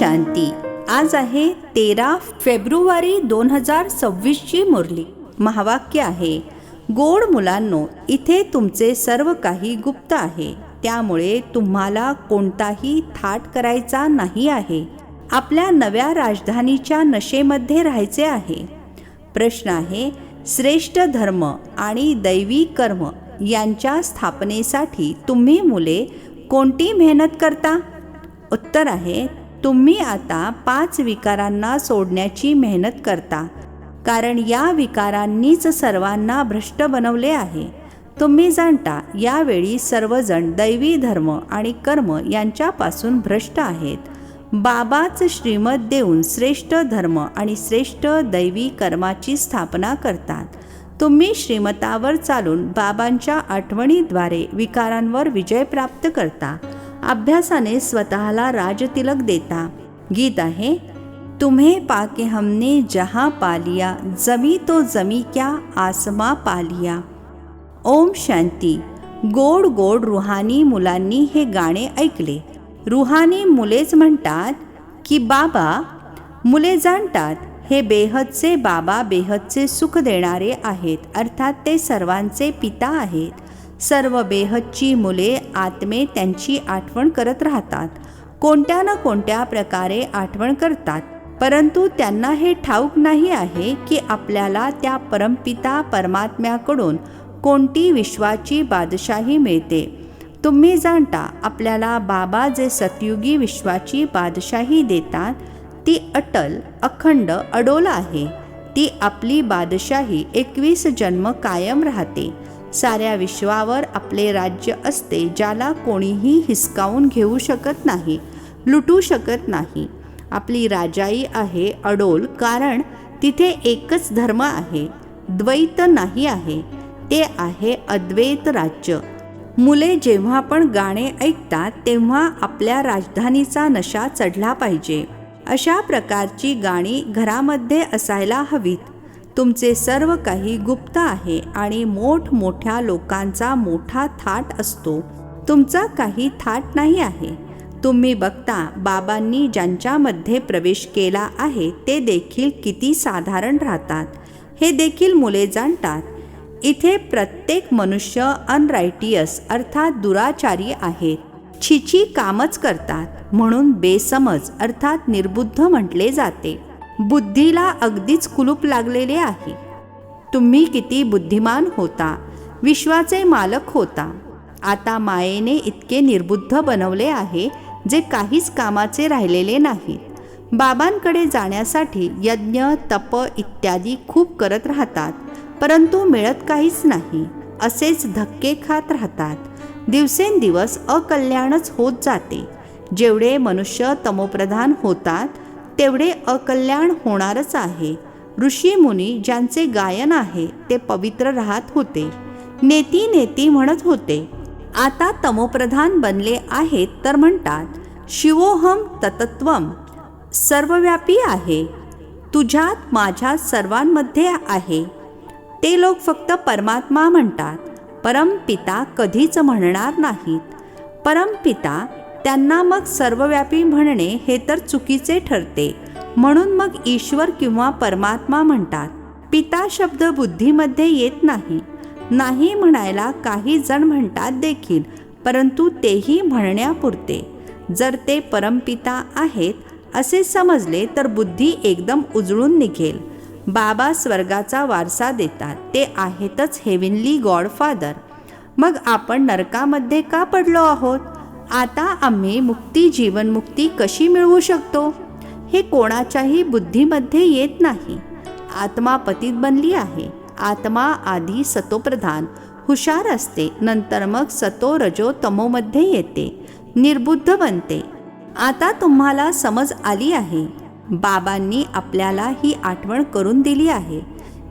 शांती. आज आहे तेरा फेब्रुवारी दोन हजार सव्वीसची मुरली. महावाक्य आहे गोड मुलांनो इथे तुमचे सर्व काही गुप्त आहे. त्यामुळे तुम्हाला कोणताही थाट करायचा नाही आहे. आपल्या नव्या राजधानीच्या नशेमध्ये राहायचे आहे. प्रश्न आहे श्रेष्ठ धर्म आणि दैवी कर्म यांच्या स्थापनेसाठी तुम्ही मुले कोणती मेहनत करता? उत्तर आहे तुम्ही आता पाच विकारांना सोडण्याची मेहनत करता कारण या विकारांनीच सर्वांना भ्रष्ट बनवले आहे. तुम्ही जाणता यावेळी सर्वजण दैवी धर्म आणि कर्म यांच्यापासून भ्रष्ट आहेत. बाबाच श्रीमत देऊन श्रेष्ठ धर्म आणि श्रेष्ठ दैवी कर्माची स्थापना करतात. तुम्ही श्रीमतावर चालून बाबांच्या आठवणीद्वारे विकारांवर विजय प्राप्त करता. अभ्यासाने स्वतःला राजतिलक देता. गीत आहे तुम्हे पाके हमने जहाँ पालिया जमी तो जमी क्या आसमा पालिया ओम शांती गोड गोड रुहानी मुलांनी हे गाणे ऐकले. रुहानी मुलेच म्हणतात की बाबा मुले जाणतात हे बेहदचे बाबा बेहदचे सुख देणारे आहेत अर्थात ते सर्वांचे पिता आहेत. सर्व बेहच्ची मुले आत्मे त्यांची आठवण करत राहतात. कोणत्या ना कोणत्या प्रकारे आठवण करतात. परंतु त्यांना हे ठाऊक नाही आहे की आपल्याला त्या परमपिता परमात्म्याकडून कोणती विश्वाची बादशाही मिळते. तुम्ही जाणता आपल्याला बाबा जे सतयुगी विश्वाची बादशाही देतात ती अटल अखंड अडोल आहे. ती आपली बादशाही एकवीस जन्म कायम राहते. साऱ्या विश्वावर आपले राज्य असते ज्याला कोणीही हिसकावून घेऊ शकत नाही लुटू शकत नाही. आपली राजाई आहे अडोल कारण तिथे एकच धर्म आहे द्वैत नाही आहे ते आहे अद्वैत राज्य. मुले जेव्हा पण गाणे ऐकतात तेव्हा आपल्या राजधानीचा नशा चढला पाहिजे. अशा प्रकारची गाणी घरामध्ये असायला हवीत. तुमचे सर्व काही गुप्त आहे आणि मोठमोठ्या लोकांचा मोठा थाट असतो. तुमचा काही थाट नाही आहे. तुम्ही बघता बाबांनी ज्यांच्यामध्ये प्रवेश केला आहे ते देखील किती साधारण राहतात. हे देखील मुले जाणतात. इथे प्रत्येक मनुष्य अनरायटियस अर्थात दुराचारी आहेत छिची कामच करतात. म्हणून बेसमज अर्थात निर्बुद्ध म्हटले जाते. बुद्धीला अगदीच कुलूप लागलेले आहे. तुम्ही किती बुद्धिमान होता विश्वाचे मालक होता. आता मायेने इतके निर्बुद्ध बनवले आहे जे काहीच कामाचे राहिलेले नाहीत. बाबांकडे जाण्यासाठी यज्ञ तप इत्यादी खूप करत राहतात परंतु मिळत काहीच नाही असेच धक्के खात राहतात. दिवसेंदिवस अकल्याणच होत जाते. जेवढे मनुष्य तमोप्रधान होतात तेवढे अकल्याण होणारच आहे. ऋषी मुनी ज्यांचे गायन आहे ते पवित्र राहत होते. नेती नेती म्हणत होते आता तमोप्रधान बनले आहेत तर म्हणतात शिवोहम ततत्वम सर्वव्यापी आहे. तुझ्यात माझ्या सर्वांमध्ये आहे ते लोक फक्त परमात्मा म्हणतात. परमपिता कधीच म्हणणार नाहीत. परमपिता त्यांना मग सर्वव्यापी म्हणणे हे तर चुकीचे ठरते. म्हणून मग ईश्वर किंवा परमात्मा म्हणतात. पिता शब्द बुद्धीमध्ये येत नाही. नाही म्हणायला काही जण म्हणतात देखील परंतु तेही म्हणण्यापुरते. जर ते परमपिता आहेत असे समजले तर बुद्धी एकदम उजळून निघेल. बाबा स्वर्गाचा वारसा देतात ते आहेतच हेविनली गॉडफादर. मग आपण नरकामध्ये का पडलो आहोत? आता आम्ही मुक्ती जीवनमुक्ती कशी मिळवू शकतो? हे कोणाच्याही बुद्धीमध्ये येत नाही. आत्मा पतीत बनली आहे. आत्मा आधी सतोप्रधान हुशार असते. नंतर मग सतो रजो तमोमध्ये येते. निर्बुद्ध बनते. आता तुम्हाला समज आली आहे. बाबांनी आपल्याला ही आठवण करून दिली आहे.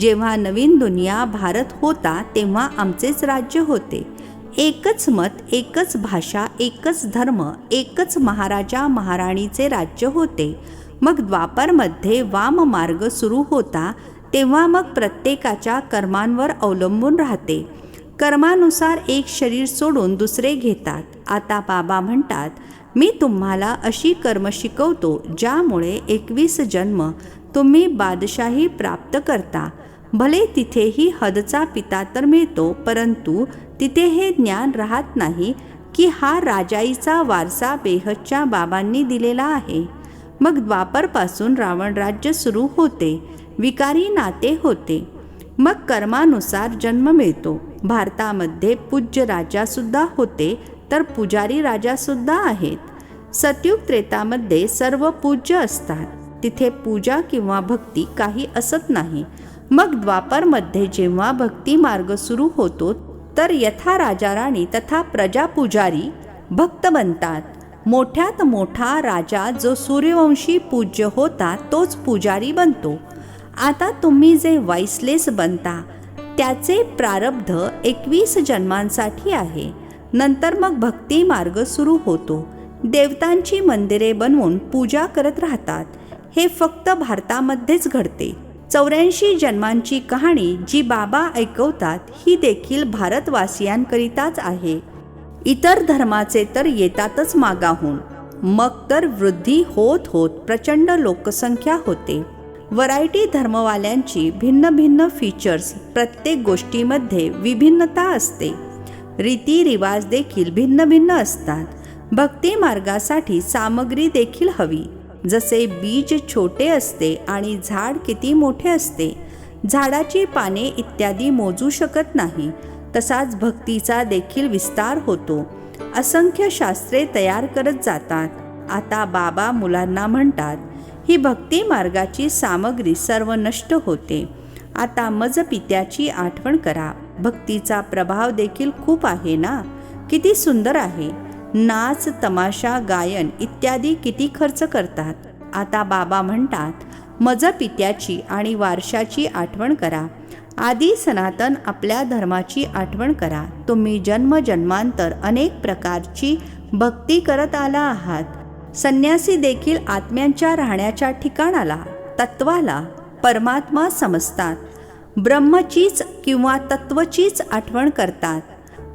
जेव्हा नवीन दुनिया भारत होता तेव्हा आमचेच राज्य होते. एकच मत एकच भाषा एकच धर्म एकच महाराजा महाराणीचे राज्य होते. मग द्वापरमध्ये वाम मार्ग सुरू होता तेव्हा मग प्रत्येकाच्या कर्मांवर अवलंबून राहते. कर्मानुसार एक शरीर सोडून दुसरे घेतात. आता बाबा म्हणतात मी तुम्हाला अशी कर्म शिकवतो ज्यामुळे एकवीस जन्म तुम्ही बादशाही प्राप्त करता. भले तिथेही हदचा पिता तर मिळतो परंतु तिथे हे ज्ञान राहत नाही की हा राजाईचा वारसा बेहदच्या बाबांनी दिलेला आहे. मग द्वापरपासून रावण राज्य सुरू होते विकारी नाते होते. मग कर्मानुसार जन्म मिळतो. भारतामध्ये पूज्य राजासुद्धा होते तर पुजारी राजासुद्धा आहेत. सतयुग त्रेतामध्ये सर्व पूज्य असतात. तिथे पूजा किंवा भक्ती काही असत नाही. मग द्वापरमध्ये जेव्हा भक्ती मार्ग सुरू होतो तर यथा राजा राणी तथा प्रजापुजारी भक्त बनतात. मोठ्यात मोठा राजा जो सूर्यवंशी पूज्य होता तोच पुजारी बनतो. आता तुम्ही जे वाईसलेस बनता त्याचे प्रारब्ध एकवीस जन्मांसाठी आहे. नंतर मग भक्ती मार्ग सुरू होतो. देवतांची मंदिरे बनवून पूजा करत राहतात. हे फक्त भारतामध्येच घडते. चौऱ्याऐंशी जन्मांची कहाणी जी बाबा ऐकवतात ही देखील भारतवासियांकरिताच आहे. इतर धर्माचे तर येतातच मागाहून. मग तर वृद्धी होत होत प्रचंड लोकसंख्या होते. व्हरायटी धर्मवाल्यांची भिन्न भिन्न फीचर्स प्रत्येक गोष्टीमध्ये विभिन्नता असते. रीतिरिवाज देखील भिन्न भिन्न असतात. भक्ती मार्गासाठी सामग्री देखील हवी. जसे बीज छोटे असते आणि झाड किती मोठे असते झाडाची पाने इत्यादी मोजू शकत नाही तसाच भक्तीचा देखील विस्तार होतो. असंख्य शास्त्रे तयार करत जातात. आता बाबा मुलांना म्हणतात ही भक्ती मार्गाची सामग्री सर्व नष्ट होते. आता मज पित्याची आठवण करा. भक्तीचा प्रभाव देखील खूप आहे ना? किती सुंदर आहे. नाच तमाशा गायन इत्यादी किती खर्च करतात? आता बाबा म्हणतात मज पित्याची आणि वारशाची आठवण करा. आदी सनातन आपल्या धर्माची आठवण करा. तुम्ही जन्मजन्मांतर अनेक प्रकारची भक्ती करत आला आहात. संन्यासी देखील आत्म्यांच्या राहण्याच्या ठिकाणाला तत्वाला परमात्मा समजतात. ब्रह्मचीच किंवा तत्वचीच आठवण करतात.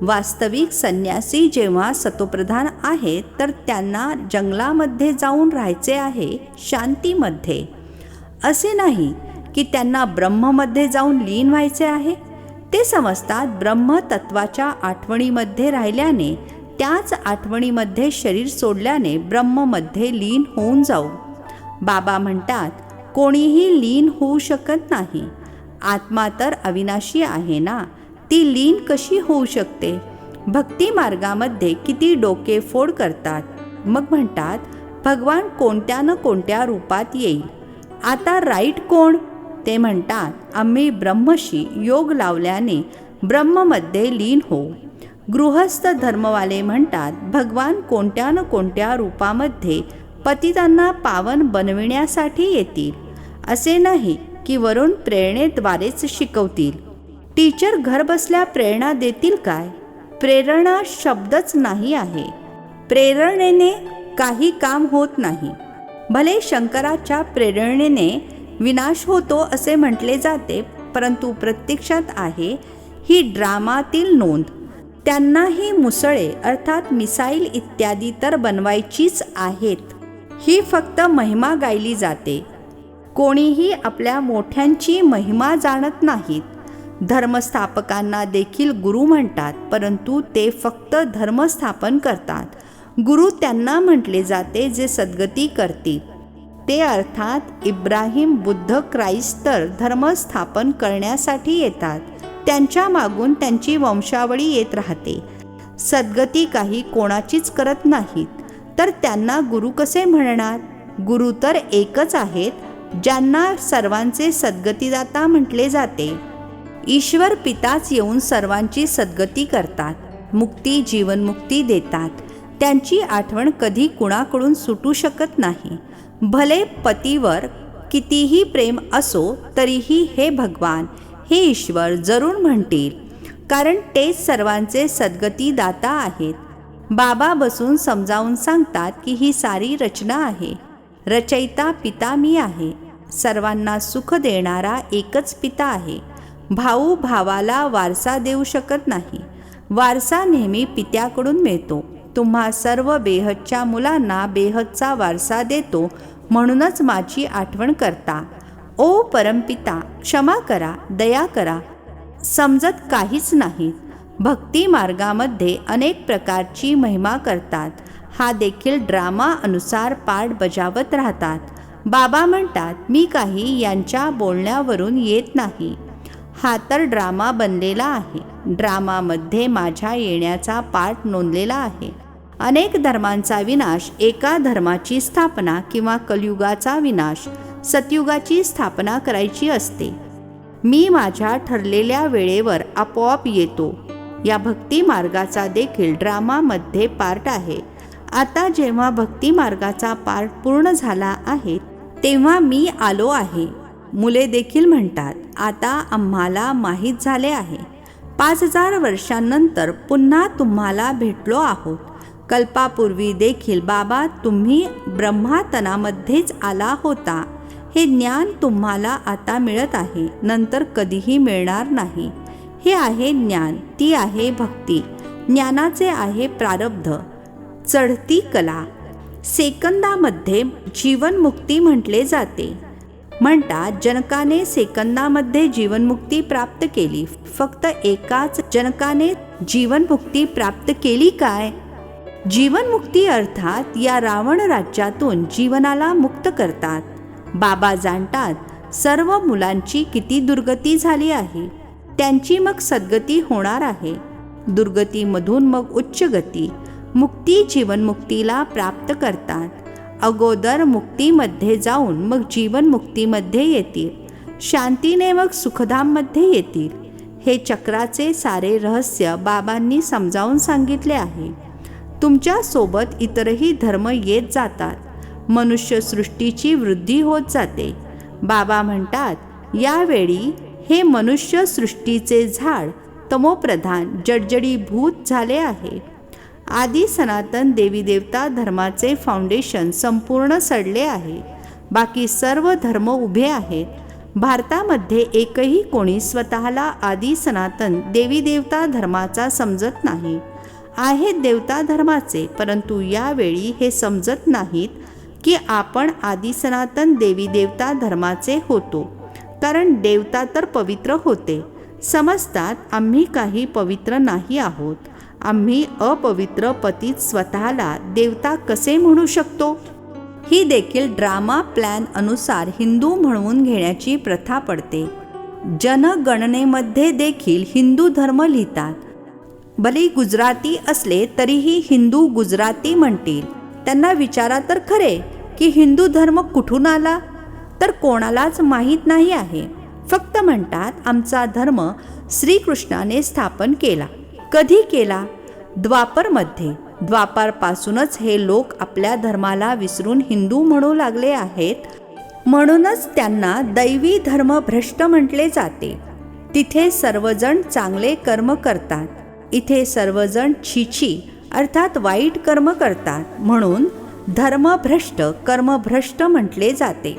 वास्तविक संन्यासी जेव्हा सतोप्रधान आहेत तर त्यांना जंगलामध्ये जाऊन राहायचे आहे शांतीमध्ये. असे नाही की त्यांना ब्रह्ममध्ये जाऊन लीन व्हायचे आहे. ते समजतात ब्रह्मतत्वाच्या आठवणीमध्ये राहिल्याने त्याच आठवणीमध्ये शरीर सोडल्याने ब्रह्ममध्ये लीन होऊन जाऊ. बाबा म्हणतात कोणीही लीन होऊ शकत नाही. आत्मा तर अविनाशी आहे ना? ती लीन कशी होऊ शकते? भक्ती मार्गामध्ये किती डोके फोड करतात? मग म्हणतात भगवान कोणत्या न कोणत्या रूपात येईल. आता राईट कोण? ते म्हणतात आम्ही ब्रह्मशी योग लावल्याने ब्रह्ममध्ये लीन होऊ गृहस्थ धर्मवाले म्हणतात भगवान कोणत्या न कोणत्या रूपामध्ये पतितांना पावन बनविण्यासाठी येतील. असे नाही की वरून प्रेरणेद्वारेच शिकवतील. टीचर घरबसल्या प्रेरणा देतील काय? प्रेरणा शब्दच नाही आहे. प्रेरणेने काही काम होत नाही. भले शंकराच्या प्रेरणेने विनाश होतो असे म्हटले जाते परंतु प्रत्यक्षात आहे ही ड्रामातील नोंद. त्यांनाही मुसळे अर्थात मिसाईल इत्यादी तर बनवायचीच आहेत. ही फक्त महिमा गायली जाते. कोणीही आपल्या मोठ्यांची महिमा जाणत नाहीत. धर्मस्थापकांना देखील गुरु म्हणतात परंतु ते फक्त धर्मस्थापन करतात. गुरु त्यांना म्हटले जाते जे सद्गती करतील. ते अर्थात इब्राहिम बुद्ध क्राइस्त तर धर्मस्थापन करण्यासाठी येतात. त्यांच्या मागून त्यांची वंशावळी येत राहते. सद्गती काही कोणाचीच करत नाहीत. तर त्यांना गुरु कसे म्हणणार? गुरु तर एकच आहेत ज्यांना सर्वांचे सद्गतीदाता म्हटले जाते. ईश्वर पिताच येऊन सर्वांची सद्गती करतात मुक्ती जीवनमुक्ती देतात. त्यांची आठवण कधी कुणाकडून सुटू शकत नाही. भले पतीवर कितीही प्रेम असो तरीही हे भगवान हे ईश्वर जरूर म्हणतील. कारण तेच सर्वांचे सद्गतीदाता आहेत. बाबा बसून समजावून सांगतात की ही सारी रचना आहे. रचयिता पिता मी आहे. सर्वांना सुख देणारा एकच पिता आहे. भाऊ भावाला वारसा देऊ शकत नाही. वारसा नेहमी पित्याकडून मिळतो. तुम्हा सर्व बेहदच्या मुलांना बेहदचा वारसा देतो म्हणूनच माझी आठवण करता. ओ परमपिता क्षमा करा दया करा. समजत काहीच नाही. भक्ती मार्गामध्ये अनेक प्रकारची महिमा करतात. हा देखील ड्रामा अनुसार पाठ बजावत राहतात. बाबा म्हणतात मी काही यांच्या बोलण्यावरून येत नाही. हा तर ड्रामा बनलेला आहे. ड्रामामध्ये माझ्या येण्याचा पाठ नोंदलेला आहे. अनेक धर्मांचा विनाश एका धर्माची स्थापना किंवा कलयुगाचा विनाश सतयुगाची स्थापना करायची असते. मी माझ्या ठरलेल्या वेळेवर आपोआप येतो. या भक्ती मार्गाचा देखील ड्रामामध्ये पार्ट आहे. आता जेव्हा भक्ती मार्गाचा पार्ट पूर्ण झाला आहे तेव्हा मी आलो आहे. मुले देखील म्हणतात आता आम्हाला माहीत झाले आहे. पाच हजार वर्षांनंतर पुन्हा तुम्हाला भेटलो आहोत. कल्पापूर्वी देखील बाबा तुम्ही ब्रह्मातनामध्येच आला होता. हे ज्ञान तुम्हाला आता मिळत आहे. नंतर कधीही मिळणार नाही. हे आहे ज्ञान. ती आहे भक्ती. ज्ञानाचे आहे प्रारब्ध. चढती कला. सेकंदामध्ये जीवनमुक्ती म्हटले जाते. म्हणतात जनकाने सेकंदामध्ये जीवनमुक्ती प्राप्त केली. फक्त एकाच जनकाने जीवनमुक्ती प्राप्त केली काय? जीवनमुक्ती अर्थात या रावण राज्यातून जीवनाला मुक्त करतात. बाबा जाणतात सर्व मुलांची किती दुर्गती झाली आहे? त्यांची मग सद्गती होणार आहे. दुर्गतीमधून मग उच्च गती. मुक्ती जीवनमुक्तीला प्राप्त करतात. अगोदर मुक्तीमध्ये जाऊन मग जीवनमुक्तीमध्ये येतील. शांतीने मग सुखधाममध्ये येतील. हे चक्राचे सारे रहस्य बाबांनी समजावून सांगितले आहे. तुमच्यासोबत इतरही धर्म येत जातात. मनुष्य सृष्टीची वृद्धी होत जाते. बाबा म्हणतात यावेळी हे मनुष्य सृष्टीचे झाड तमोप्रधान जडजडीभूत झाले आहे. आदी सनातन देवी देवता धर्माचे फाउंडेशन संपूर्ण सडले आहे. बाकी सर्व धर्म उभे आहेत. भारतामध्ये एकही कोणी स्वतःला आदी सनातन देवी देवता धर्माचा समजत नाही. आहेत देवता धर्माचे परंतु यावेळी हे समजत नाहीत की आपण आदी सनातन देवी देवता धर्माचे होतो. कारण देवता तर पवित्र होते. समजतात आम्ही काही पवित्र नाही आहोत. आम्ही अपवित्र पतीत स्वतःला देवता कसे म्हणू शकतो? ही देखील ड्रामा प्लॅन अनुसार हिंदू म्हणवून घेण्याची प्रथा पडते. जनगणनेमध्ये देखील हिंदू धर्म लिहितात. भले गुजराती असले तरीही हिंदू गुजराती म्हणतील. त्यांना विचारा तर खरे की हिंदू धर्म कुठून आला? तर कोणालाच माहीत नाही आहे. फक्त म्हणतात आमचा धर्म श्रीकृष्णाने स्थापन केला. कधी केला? द्वापरमध्ये. द्वापारपासूनच हे लोक आपल्या धर्माला विसरून हिंदू म्हणू लागले आहेत. म्हणूनच त्यांना दैवी धर्म भ्रष्ट म्हटले जाते. तिथे सर्वजण चांगले कर्म करतात. इथे सर्वजण छिछी अर्थात वाईट कर्म करतात. म्हणून धर्मभ्रष्ट कर्मभ्रष्ट म्हटले जाते.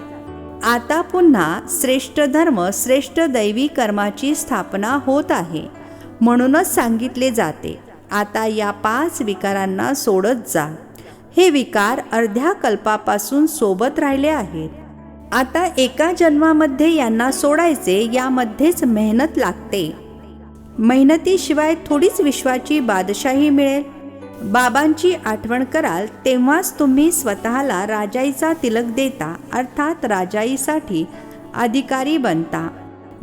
आता पुन्हा श्रेष्ठ धर्म श्रेष्ठ दैवी कर्माची स्थापना होत आहे. म्हणूनच सांगितले जाते आता या पाच विकारांना सोडत जा. हे विकार अर्ध्या कल्पापासून सोबत राहिले आहेत. आता एका जन्मामध्ये यांना सोडायचे यामध्येच मेहनत लागते. मेहनतीशिवाय थोडीच विश्वाची बादशाही मिळेल. बाबांची आठवण कराल तेव्हाच तुम्ही स्वतःला राजाईचा तिलक देता अर्थात राजाईसाठी अधिकारी बनता.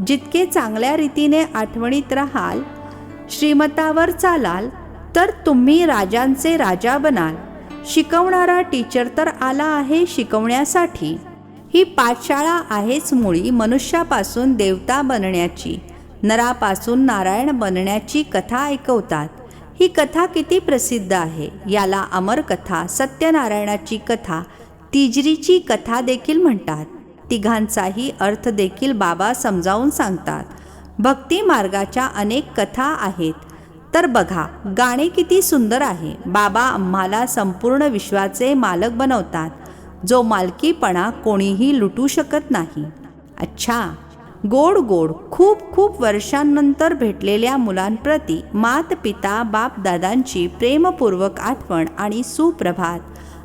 जितके चांगल्या रीतीने आठवणीत राहाल श्रीमतावर चालाल तर तुम्ही राजांचे राजा बनाल. शिकवणारा टीचर तर आला आहे शिकवण्यासाठी. ही पाठशाळा आहेच मुळी मनुष्यापासून देवता बनण्याची. नरापासून नारायण बनण्याची कथा ऐकवतात. ही कथा किती प्रसिद्ध आहे याला अमर कथा सत्यनारायणाची कथा तिजरीची कथा देखील म्हणतात. तिघांचाही अर्थ देखील बाबा समजावून सांगतात. भक्ती मार्गाच्या अनेक कथा आहेत. तर बघा गाणे किती सुंदर आहे. बाबा आम्हाला संपूर्ण विश्वाचे मालक बनवतात. जो मालकीपणा कोणीही लुटू शकत नाही. अच्छा! गोड गोड खूप खूप वर्षांनंतर भेटलेल्या मुलांप्रती मात पिता बाप दादांची प्रेमपूर्वक आठवण आणि सुप्रभात.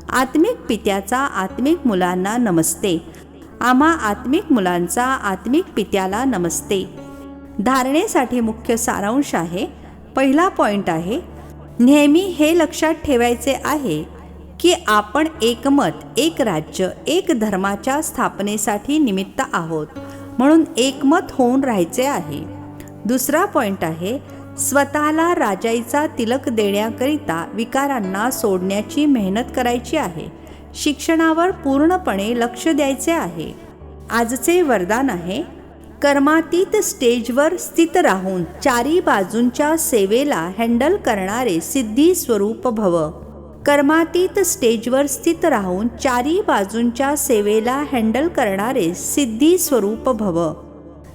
आत्मिक पित्याचा आत्मिक मुलांना नमस्ते. आम्हा आत्मिक मुलांचा आत्मिक पित्याला नमस्ते. धारणेसाठी मुख्य सारांश आहे. पहिला पॉईंट आहे नेहमी हे लक्षात ठेवायचे आहे की आपण एकमत एक राज्य एक धर्माच्या स्थापनेसाठी निमित्त आहोत म्हणून एकमत होऊन राहायचे आहे. दुसरा पॉईंट आहे स्वतःला राजाईचा तिलक देण्याकरिता विकारांना सोडण्याची मेहनत करायची आहे. शिक्षणावर पूर्णपणे लक्ष द्यायचे आहे. आजचे वरदान आहे कर्मातीत स्टेजवर स्थित राहून चारी बाजूंच्या सेवेला हँडल करणारे सिद्धी स्वरूप भव. कर्मातीत स्टेजवर स्थित राहून चारी बाजूंच्या सेवेला हँडल करणारे सिद्धी स्वरूप भव.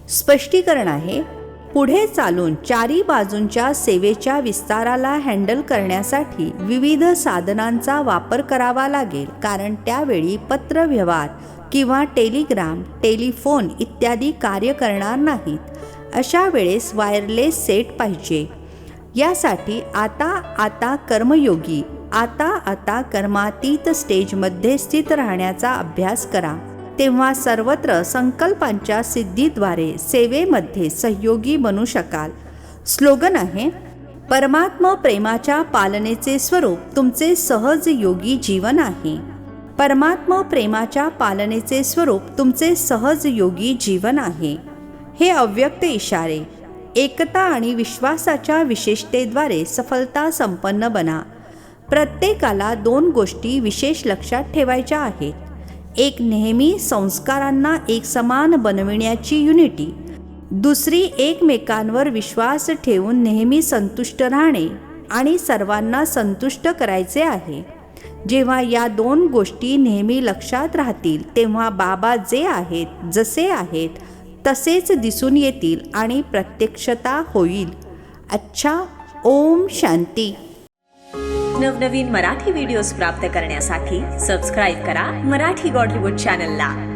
स्पष्टीकरण आहे पुढे चालून चारी बाजूंच्या सेवेच्या विस्ताराला हँडल करण्यासाठी विविध साधनांचा वापर करावा लागेल कारण त्यावेळी पत्रव्यवहार किंवा टेलिग्राम टेलिफोन इत्यादी कार्य करणार नाहीत. अशा वेळेस वायरलेस सेट पाहिजे. यासाठी आता आता कर्मयोगी आता आता कर्मातीत स्टेजमध्ये स्थित राहण्याचा अभ्यास करा. तेव्हा सर्वत्र संकल्पांच्या सिद्धीद्वारे सेवेमध्ये सहयोगी बनू शकाल. स्लोगन आहे परमात्म प्रेमाच्या पालनेचे स्वरूप तुमचे सहज योगी जीवन आहे. परमात्म प्रेमाच्या पालनेचे स्वरूप तुमचे सहज योगी जीवन आहे. हे अव्यक्त इशारे एकता आणि विश्वासाच्या विशेषतेद्वारे सफलता संपन्न बना. प्रत्येकाला दोन गोष्टी विशेष लक्षात ठेवायच्या आहेत. एक नेहमी संस्कारांना एक समान बनविण्याची युनिटी दुसरी एकमेकांवर विश्वास ठेवून नेहमी संतुष्ट राहणे आणि सर्वांना संतुष्ट करायचे आहे. जेव्हा या दोन गोष्टी नेहमी लक्षात राहतील तेव्हा बाबा जे आहेत जसे आहेत तसेच दिसून येतील आणि प्रत्यक्षता होईल. अच्छा ओम शांती. नवनवीन मराठी व्हिडिओज प्राप्त करण्यासाठी सबस्क्राईब करा मराठी गॉडलीवूड चॅनलला